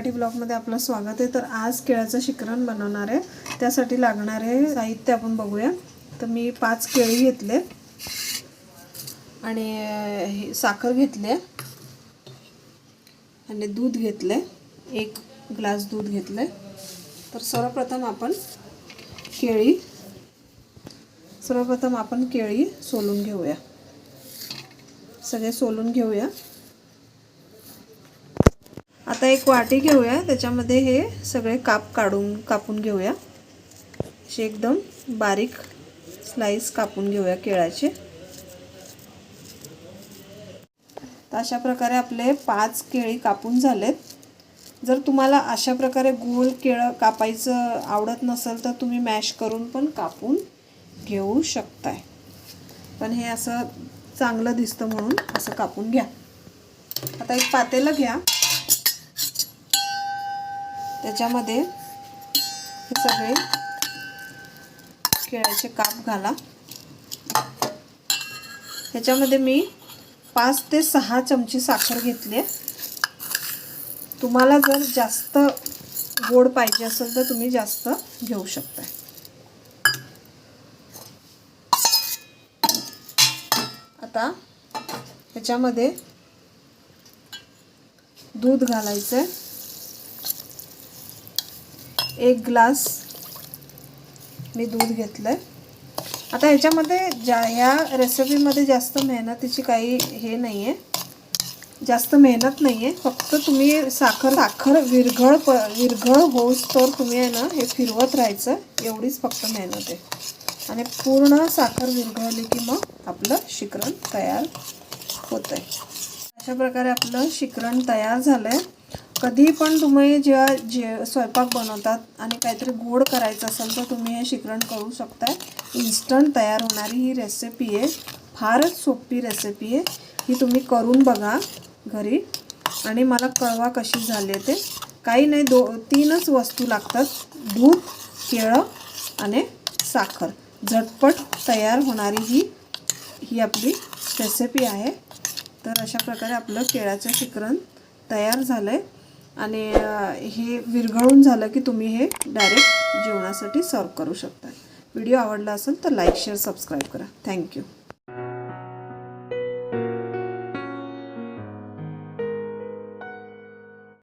मराठी ब्लॉगमध्ये आपलं स्वागत आहे. तर आज केळ्याचं शिकरण बनवणार आहे. त्यासाठी लागणारे साहित्य आपण बघूया. तर मी पाच केळी घेतले. आणि हे साखर घेतले. आणि दूध घेतले. एक ग्लास दूध घेतले. तर सर्वप्रथम आपण केळी सर्वप्रथम आपण केळी सोलून घेऊया. सगळे सोलून घेऊया. आता एक वाटी घेऊया. त्याच्यामध्ये हे सगळे काप काढून कापून घेऊया. असे एकदम बारीक स्लाइस कापून घेऊया केळाचे तर अशा प्रकारे आपले पाच केळी कापून झालेत. जर तुम्हाला अशा प्रकारे गोल केळं कापायचं आवडत नसेल तर तुम्ही मॅश करून पण कापून घेऊ शकताय. पण हे असं चांगलं दिसतं म्हणून असं कापून घ्या. आता एक पातेलं घ्या. त्याच्यामध्ये हे सगळे केळ्याचे काप घाला. ह्याच्यामध्ये मी पाच ते सहा चमची साखर घेतली तुम्हाला जर जास्त गोड पाहिजे असेल तर तुम्ही जास्त घेऊ शकता आता ह्याच्यामध्ये दूध घालायचं आहे एक ग्लास मी दूध घेतलं आहे आता ह्याच्यामध्ये ज्या ह्या रेसिपीमध्ये जास्त मेहनतीची काही हे नाही आहे जास्त मेहनत नाही आहे फक्त तुम्ही साखर साखर विरघळ प विरघळ होऊस तर तुम्ही आहे ना हे फिरवत राहायचं. एवढीच फक्त मेहनत आहे. आणि पूर्ण साखर विरघळली की मग आपलं शिकरण तयार होतं आहे अशा प्रकारे आपलं शिकरण तयार झालं आहे कधी पण तुम्ही जेव्हा जे स्वयंपाक बनवतात आणि काहीतरी गोड करायचं असेल तर तुम्ही हे शिकरण करू शकता इन्स्टंट तयार होणारी ही रेसिपी आहे. फारच सोपी रेसिपी आहे. ही तुम्ही करून बघा घरी. आणि मला कळवा कशी झाली आहे ते. काही नाही दो तीनच वस्तू लागतात. दूध केळं आणि साखर. झटपट तयार होणारी ही ही आपली रेसिपी आहे. तर अशा प्रकारे आपलं केळ्याचं शिकरण तयार झालं आहे आणि हे विरघळून झालं की तुम्ही हे डायरेक्ट जेवणासाठी सर्व करू शकता. व्हिडिओ आवडला असेल तर लाईक शेअर सबस्क्राईब करा. Thank you